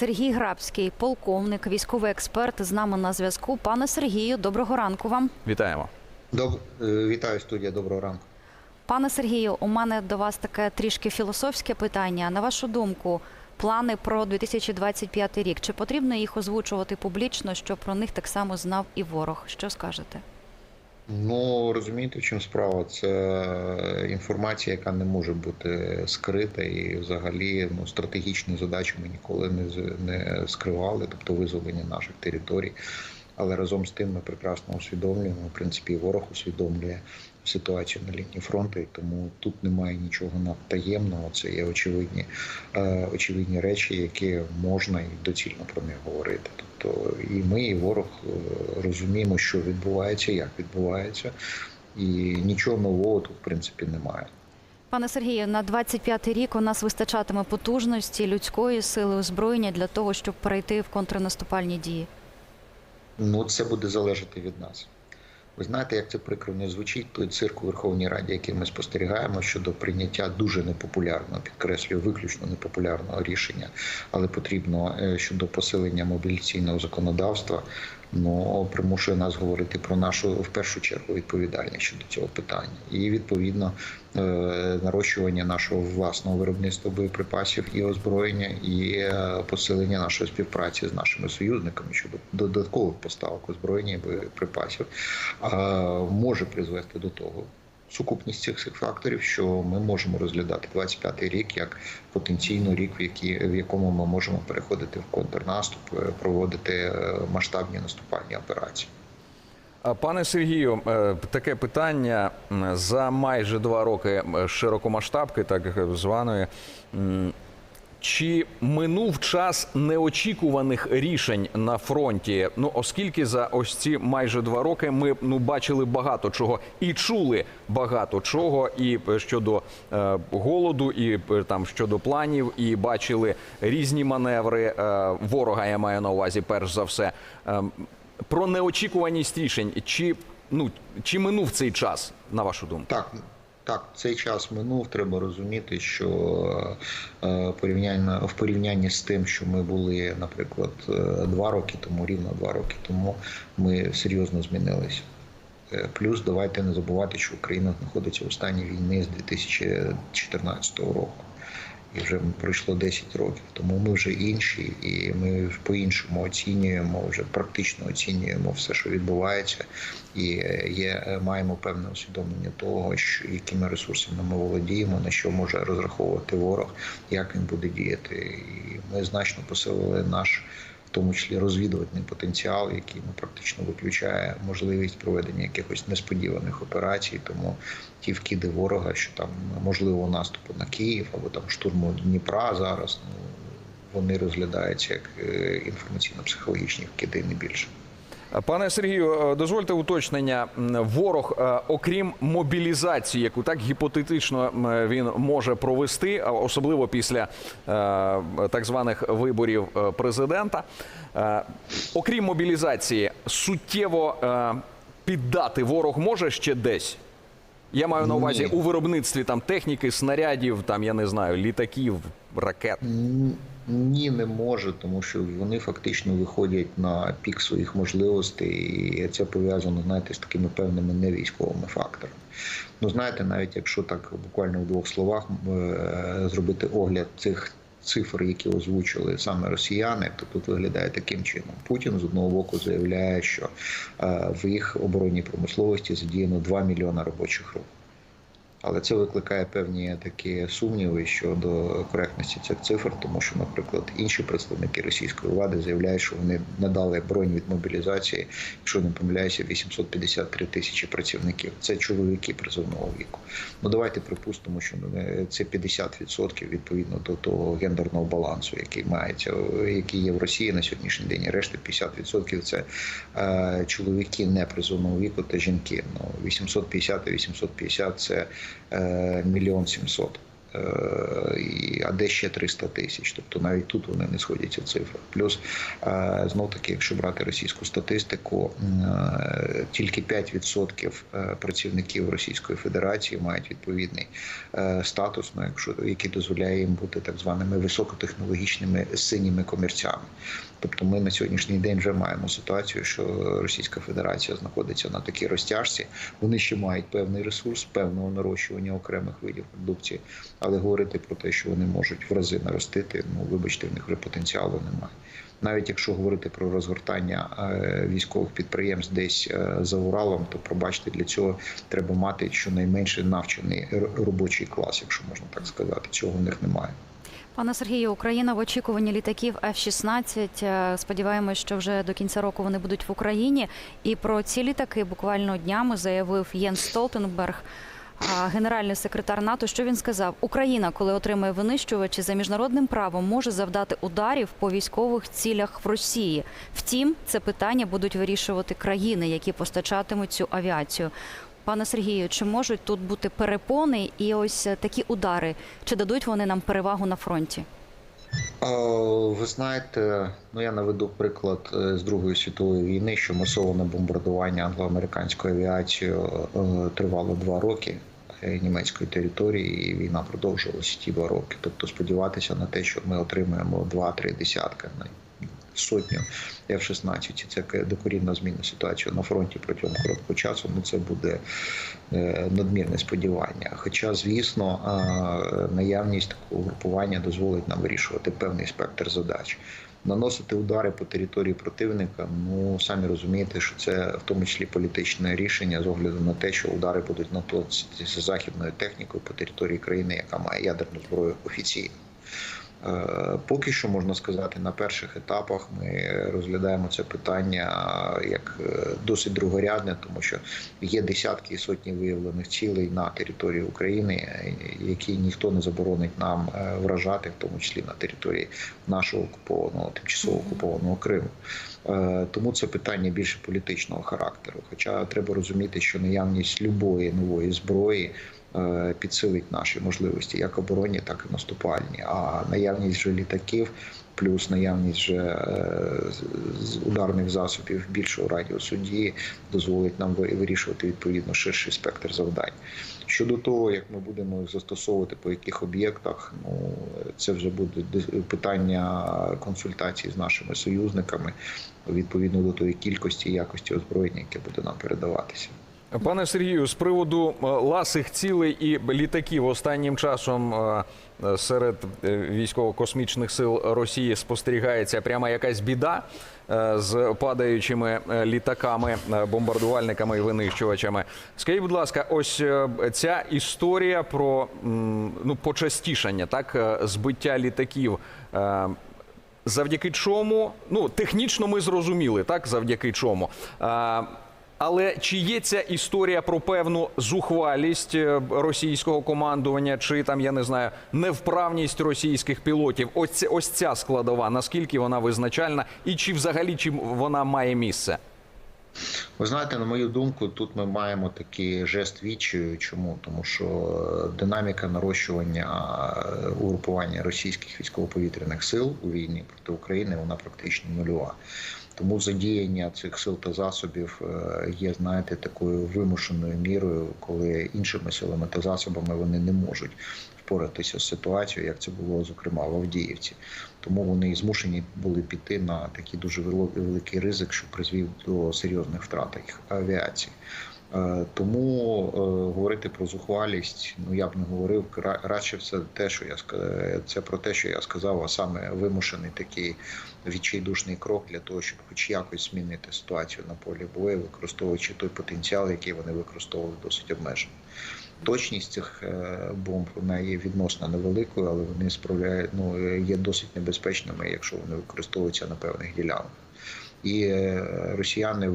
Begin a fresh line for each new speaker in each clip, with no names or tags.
Сергій Грабський, полковник, військовий експерт, з нами на зв'язку. Пане Сергію, доброго ранку вам.
Вітаємо.
Доб... е, Вітаю студія, доброго ранку.
Пане Сергію, у мене до вас таке трішки філософське питання. На вашу думку, плани про 2025 рік чи потрібно їх озвучувати публічно, щоб про них так само знав і ворог? Що скажете?
Ну розумієте, в чому справа? Це інформація, яка не може бути скрита, і взагалі ну, стратегічну задачу ми ніколи не, не скривали, тобто визволення наших територій. Але разом з тим ми прекрасно усвідомлюємо, в принципі, ворог усвідомлює ситуацію на лінії фронту, і тому тут немає нічого надтаємного. Це є очевидні, е, очевидні речі, які можна і доцільно про них говорити. Тобто і ми, і ворог е, розуміємо, що відбувається, як відбувається, і нічого нового тут в принципі немає.
Пане Сергію, на 25-й рік у нас вистачатиме потужності людської сили озброєння для того, щоб перейти в контрнаступальні дії.
Ну, це буде залежати від нас. Ви знаєте, як це прикро не звучить, той цирк у Верховній Раді, який ми спостерігаємо щодо прийняття дуже непопулярного, підкреслюю, виключно непопулярного рішення, але потрібно е, щодо посилення мобілізаційного законодавства. Ну примушує нас говорити про нашу в першу чергу відповідальність щодо цього питання, і відповідно е, нарощування нашого власного виробництва боєприпасів і озброєння, і е, посилення нашої співпраці з нашими союзниками щодо додаткових поставок озброєння і боєприпасів е, може призвести до того. Сукупність цих всіх факторів, що ми можемо розглядати 25-й рік як потенційно рік, в, які, в якому ми можемо переходити в контрнаступ, е, проводити е, масштабні наступальні операції.
Пане Сергію, е, таке питання за майже два роки широкомасштабки, так званої. Чи минув час неочікуваних рішень на фронті? Ну, оскільки за ось ці майже два роки ми ну бачили багато чого і чули багато чого, і е, щодо е, голоду, і е, там щодо планів, і бачили різні маневри е, ворога. Я маю на увазі, перш за все. Е, про неочікуваність рішень. Чи ну чи минув цей час, на вашу думку?
Так, так, цей час минув. Треба розуміти, що е, порівняння в порівнянні з тим, що ми були, наприклад, е, два роки тому, рівно два роки тому, ми серйозно змінилися. Е, Плюс давайте не забувати, що Україна знаходиться в стані війни з 2014 року. І вже пройшло 10 років, тому ми вже інші, і ми по-іншому оцінюємо, вже практично оцінюємо все, що відбувається, і е, є е, маємо певне усвідомлення того, що якими ресурсами ми володіємо, на що може розраховувати ворог, як він буде діяти. І ми значно посилили наш. Тому числі розвідувальний потенціал, який ну, практично виключає можливість проведення якихось несподіваних операцій. Тому ті вкиди ворога, що там можливо наступу на Київ або там штурму Дніпра зараз, ну вони розглядаються як е, інформаційно-психологічні вкиди, не більше.
Пане Сергію, е, дозвольте уточнення. Ворог, е, окрім мобілізації, яку так гіпотетично він може провести, особливо після е, так званих виборів е, президента, е, окрім мобілізації, суттєво е, піддати ворог може ще десь. Я маю на увазі
Ні.
у виробництві там техніки, снарядів, там я не знаю, літаків, ракет.
Ні, не може, тому що вони фактично виходять на пік своїх можливостей, і це пов'язано, знаєте, з такими певними невійськовими факторами. Ну, знаєте, навіть якщо так буквально в двох словах е, зробити огляд цих цифр, які озвучили саме росіяни, то тут виглядає таким чином. Путін з одного боку заявляє, що е, в їх оборонній промисловості задіяно 2 мільйони робочих рук. Але це викликає певні такі сумніви щодо коректності цих цифр, тому що, наприклад, інші представники російської влади заявляють, що вони надали бронь від мобілізації, якщо не помиляюся, 853 тисячі працівників. Це чоловіки призовного віку. Ну давайте припустимо, що е, це 50% відповідно до того гендерного балансу, який мається, який є в Росії на сьогоднішній день. Решта 50% це е, чоловіки не призовного віку та жінки. Ну 850 і 850 – це мільйон сімсот. Е, і- А де ще 300 тисяч? Тобто навіть тут вони не сходяться в цифрах. Плюс знов таки, якщо брати російську статистику, е, тільки 5% е, працівників Російської Федерації мають відповідний е, статус, ну, якщо який дозволяє їм бути так званими високотехнологічними синіми комірцями. Тобто, ми на сьогоднішній день вже маємо ситуацію, що Російська Федерація знаходиться на такій розтяжці. Вони ще мають певний ресурс, певного нарощування окремих видів продукції, але говорити про те, що вони можуть в рази наростити, ну вибачте, в них вже потенціалу немає. Навіть якщо говорити про розгортання е, військових підприємств десь е, за Уралом, то пробачте, для цього треба мати щонайменше навчений робочий клас, якщо можна так сказати. Цього в них немає.
Пане Сергію, Україна в очікуванні літаків F-16. Е, Сподіваємось, що вже до кінця року вони будуть в Україні. І про ці літаки буквально днями заявив Єнс Столтенберг, генеральний секретар НАТО. Що він сказав? Україна, коли отримає винищувачі за міжнародним правом, може завдати ударів по військових цілях в Росії. Втім, це питання будуть вирішувати країни, які постачатимуть цю авіацію. Пане Сергію, чи можуть тут бути перепони і ось е, такі удари? Чи дадуть вони нам перевагу на фронті?
Ви знаєте, ну я наведу приклад е, з Другої світової війни, що масоване бомбардування англо-американською авіацією е, тривало два роки німецької території, і війна продовжувалася ті два роки. Тобто сподіватися на те, що ми отримаємо два-три десятка на сотню F-16, і це докорінно змінить ситуацію на фронті протягом короткого часу. Ну це буде е, надмірне сподівання. Хоча, звісно, е, наявність такого групування дозволить нам вирішувати певний спектр задач. Наносити удари по території противника, ну самі розумієте, що це в тому числі політичне рішення з огляду на те, що удари будуть наноситися західною технікою по території країни, яка має ядерну зброю офіційно. Е, Поки що можна сказати, на перших етапах ми розглядаємо це питання як е, досить другорядне, тому що є десятки і сотні виявлених цілей на території України, які ніхто не заборонить нам е, вражати, в тому числі на території нашого окупованого тимчасово окупованого Криму. Тому це питання більше політичного характеру. Хоча треба розуміти, що наявність любої нової зброї підсилить наші можливості, як оборонні, так і наступальні. А наявність вже літаків, плюс наявність вже е, ударних засобів більшого радіусу дії дозволить нам ви- вирішувати відповідно ширший спектр завдань. Щодо того, як ми будемо їх застосовувати по яких об'єктах, ну це вже буде питання консультацій з нашими союзниками відповідно до тої кількості і якості озброєння, яке буде нам передаватися.
Пане Сергію, з приводу е, ласих цілей і літаків останнім часом е, серед е, військово-космічних сил Росії спостерігається прямо якась біда з падаючими літаками, бомбардувальниками і винищувачами. Скажіть, будь ласка, ось ця історія про ну почастішання, так збиття літаків. Завдяки чому, ну технічно ми зрозуміли, так завдяки чому. Але чи є ця історія про певну зухвалість е, російського командування, чи там я не знаю невправність російських пілотів? Ось ось ця складова. Наскільки вона визначальна, і чи взагалі чи вона має місце?
Ви знаєте, на мою думку, тут ми маємо такий жест відчаю. Чому? Тому що е, динаміка нарощування е, угрупування російських військово-повітряних сил у війні проти України вона практично нульова. Тому задіяння цих сил та засобів е, є, знаєте, такою вимушеною мірою, коли іншими силами та засобами вони не можуть впоратися з ситуацією, як це було зокрема в Авдіївці. Тому вони змушені були піти на такий дуже великий ризик, що призвів до серйозних втрат їх авіації. Е, Тому е, говорити про зухвалість, ну я б не говорив радше все те, що я це про те, що я сказав, а саме вимушений такий відчайдушний крок для того, щоб хоч якось змінити ситуацію на полі бою, використовуючи той потенціал, який вони використовували досить обмежено. Точність цих е, бомб вона є відносно невеликою, але вони справляють ну є досить небезпечними, якщо вони використовуються на певних ділянках. І е, росіяни е,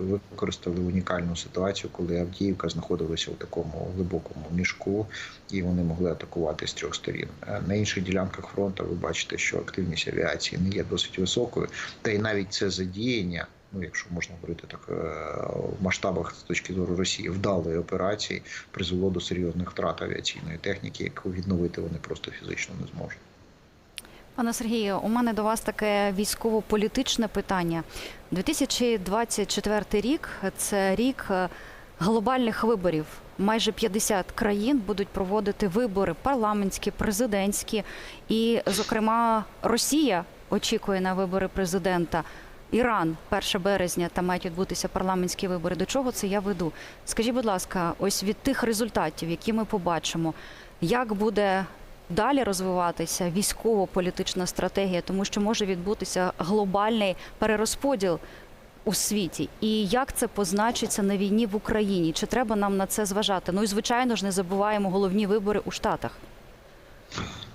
використали унікальну ситуацію, коли Авдіївка знаходилася у такому глибокому мішку, і вони могли атакувати з трьох сторін. Е, На інших ділянках фронту ви бачите, що активність авіації не є досить високою, та й навіть це задіяння ну якщо можна говорити так в масштабах з точки зору Росії, вдалої операції призвело до серйозних втрат авіаційної техніки, яку відновити вони просто фізично не зможуть.
Пане Сергію, у мене до вас таке військово-політичне питання. 2024 рік це рік е, глобальних виборів. Майже 50 країн будуть проводити вибори парламентські, президентські, і, зокрема, Росія очікує на вибори президента. Іран 1 березня там мають відбутися парламентські вибори. До чого це я веду? Скажіть, будь ласка, ось від тих результатів, які ми побачимо, як буде далі розвиватися військово-політична стратегія, тому що може відбутися глобальний перерозподіл у світі, і як це позначиться на війні в Україні? Чи треба нам на це зважати? Ну і звичайно ж не забуваємо головні вибори у Штатах.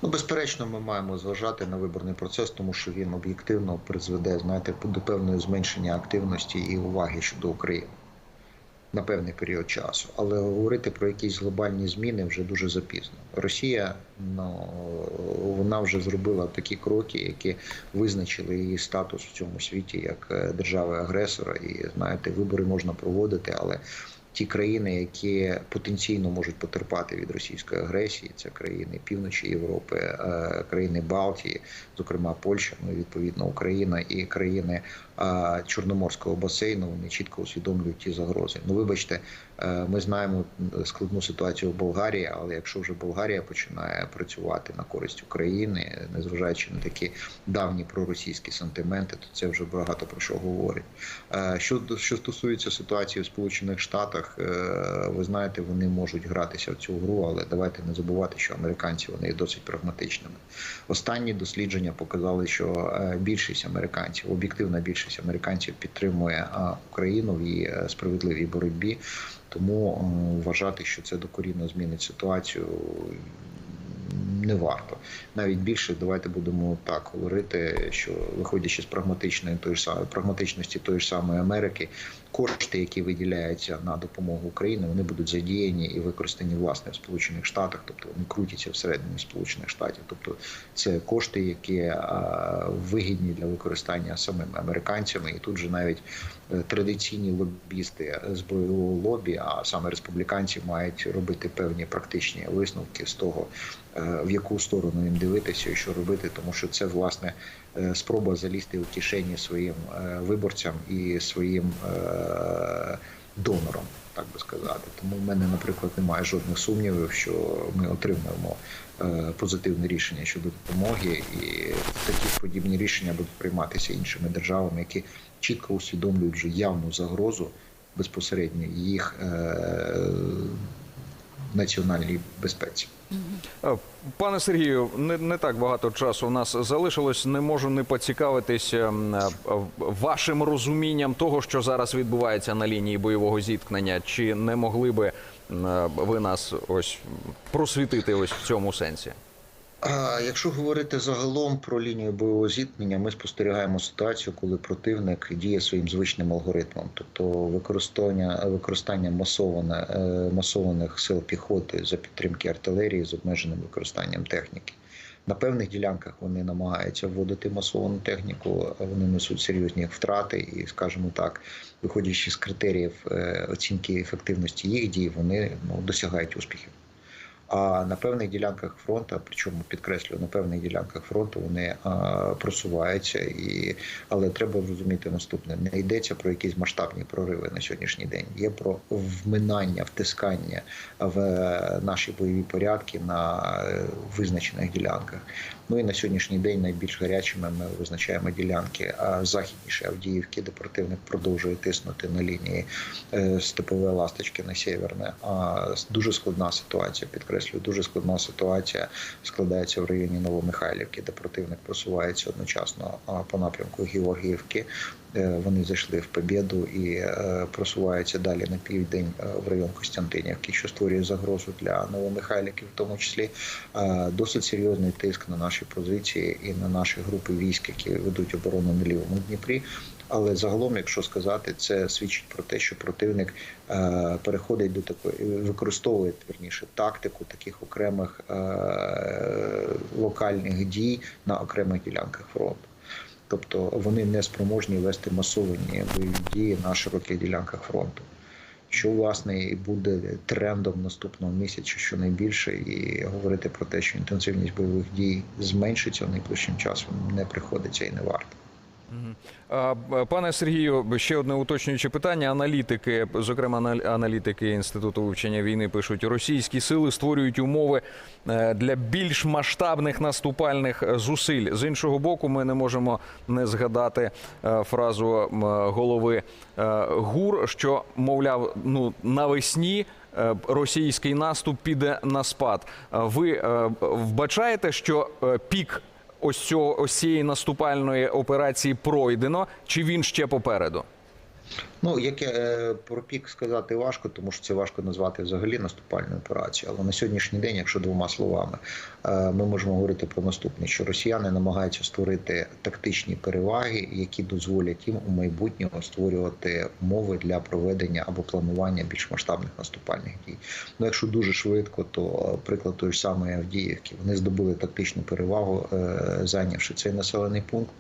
Ну, безперечно, ми маємо зважати на виборний процес, тому що він об'єктивно призведе, знаєте, до певного зменшення активності і уваги щодо України на певний період часу. Але говорити про якісь глобальні зміни вже дуже запізно. Росія ну, вона вже зробила такі кроки, які визначили її статус в цьому світі як е, держави-агресора. І знаєте, вибори можна проводити, але ті країни, які потенційно можуть потерпати від російської агресії, це країни півночі Європи, е, країни Балтії, зокрема Польща, ну і відповідно Україна і країни е, Чорноморського басейну. Вони чітко усвідомлюють ті загрози. Ну, вибачте, ми знаємо складну ситуацію в Болгарії, але якщо вже Болгарія починає працювати на користь України, незважаючи на такі давні проросійські сантименти, то це вже багато про що говорить. Е, Що що стосується ситуації в Сполучених Штатах, е, ви знаєте, вони можуть гратися в цю гру, але давайте не забувати, що американці вони досить прагматичними. Останні дослідження показали, що е, більшість американців, об'єктивна більшість американців підтримує е, Україну в її е, справедливій боротьбі. Тому вважати, що це докорінно змінить ситуацію. Не варто навіть більше. Давайте будемо так говорити, що виходячи з прагматичної тої ж самої прагматичності тої ж самої Америки, кошти, які виділяються на допомогу Україні, вони будуть задіяні і використані власне в Сполучених Штатах, тобто вони крутяться всередині Сполучених Штатів. Тобто це кошти, які вигідні для використання самими американцями, і тут же навіть е, традиційні лобісти з бойового лобі, а саме республіканці, мають робити певні практичні висновки з того, е, в яку сторону їм дивитися і що робити, тому що це власне е, спроба залізти у кишені своїм е, виборцям і своїм е, донорам, так би сказати. Тому в мене, наприклад, немає жодних сумнівів, що ми отримаємо е, позитивне рішення щодо допомоги, і такі подібні рішення будуть прийматися іншими державами, які чітко усвідомлюють вже явну загрозу безпосередньо їх е, національній безпеці.
Е, Пане Сергію, не, не так багато часу у нас залишилось. Не можу не поцікавитись ем, е, вашим розумінням того, що зараз відбувається на лінії бойового зіткнення. Чи не могли би е, ви нас ось просвітити ось в цьому сенсі?
Якщо говорити загалом про лінію бойового зіткнення, ми спостерігаємо ситуацію, коли противник діє своїм звичним алгоритмом, тобто використання використання масоване, е, масованих сил піхоти за підтримки артилерії з обмеженим використанням техніки. На певних ділянках вони намагаються вводити масовану техніку, вони несуть серйозні втрати, і, скажімо так, виходячи з критеріїв е, оцінки ефективності їх дій, вони ну, досягають успіхів. А на певних ділянках фронту, причому підкреслюю, на певних ділянках фронту вони а, просуваються, і але треба розуміти наступне: не йдеться про якісь масштабні прориви на сьогоднішній день. Є про вминання, втискання в е, наші бойові порядки на е, визначених ділянках. Ну і на сьогоднішній день найбільш гарячими ми визначаємо ділянки західніше Авдіївки, де противник продовжує тиснути на лінії е, степове ласточки на сєверне. А дуже складна ситуація, підкреслюю, дуже складна ситуація складається в районі Новомихайлівки, де противник просувається одночасно по напрямку Георгіївки. Е, Вони зайшли в Побєду і е, просуваються далі на південь е, в район Костянтинівки, що створює загрозу для Новомихайлівки, в тому числі досить серйозний тиск на наші позиції і на наші групи військ, які ведуть оборону на лівому Дніпрі. Але загалом, якщо сказати, це свідчить про те, що противник е, переходить до такої, використовує верніше тактику таких окремих е, локальних дій на окремих ділянках фронту. Тобто вони не спроможні вести масовані бойові дії на широких ділянках фронту. Що власне і буде трендом наступного місяця, що найбільше, і говорити про те, що інтенсивність бойових дій зменшиться найближчим часом, не приходиться і не варто.
Пане Сергію, ще одне уточнююче питання. Аналітики, зокрема анал- аналітики Інституту вивчення війни, пишуть, російські сили створюють умови е, для більш масштабних наступальних е, зусиль. З іншого боку, ми не можемо не згадати е, фразу голови ГУР, що мовляв, ну навесні. Російський наступ піде на спад. Ви вбачаєте, що пік ось цієї наступальної операції пройдено, чи він ще попереду?
Ну, яке е, про пік сказати важко, тому що це важко назвати взагалі наступальною операцією. Але на сьогоднішній день, якщо двома словами, е, ми можемо говорити про наступне: що росіяни намагаються створити тактичні переваги, які дозволять їм у майбутньому створювати умови для проведення або планування більш масштабних наступальних дій. Ну, якщо дуже швидко, то е, приклад той ж самої Авдіївки, вони здобули тактичну перевагу, зайнявши цей населений пункт.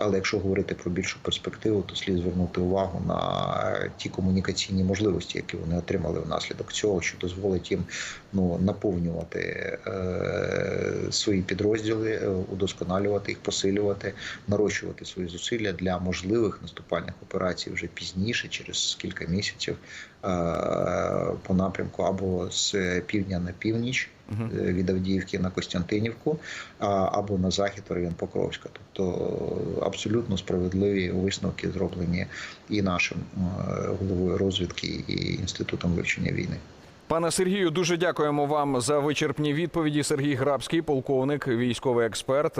Але якщо говорити про більшу перспективу, то слід звернути увагу на ті комунікаційні можливості, які вони отримали внаслідок цього, що дозволить їм ну наповнювати е, свої підрозділи, е, удосконалювати їх, посилювати, нарощувати свої зусилля для можливих наступальних операцій вже пізніше, через кілька місяців, е, по напрямку або з півдня на північ від Авдіївки на Костянтинівку, або на захід в район Покровська. Тобто абсолютно справедливі висновки зроблені і нашим е, головою розвідки, і інститутом вивчення війни.
Пане Сергію, дуже дякуємо вам за вичерпні відповіді. Сергій Грабський, полковник, військовий експерт.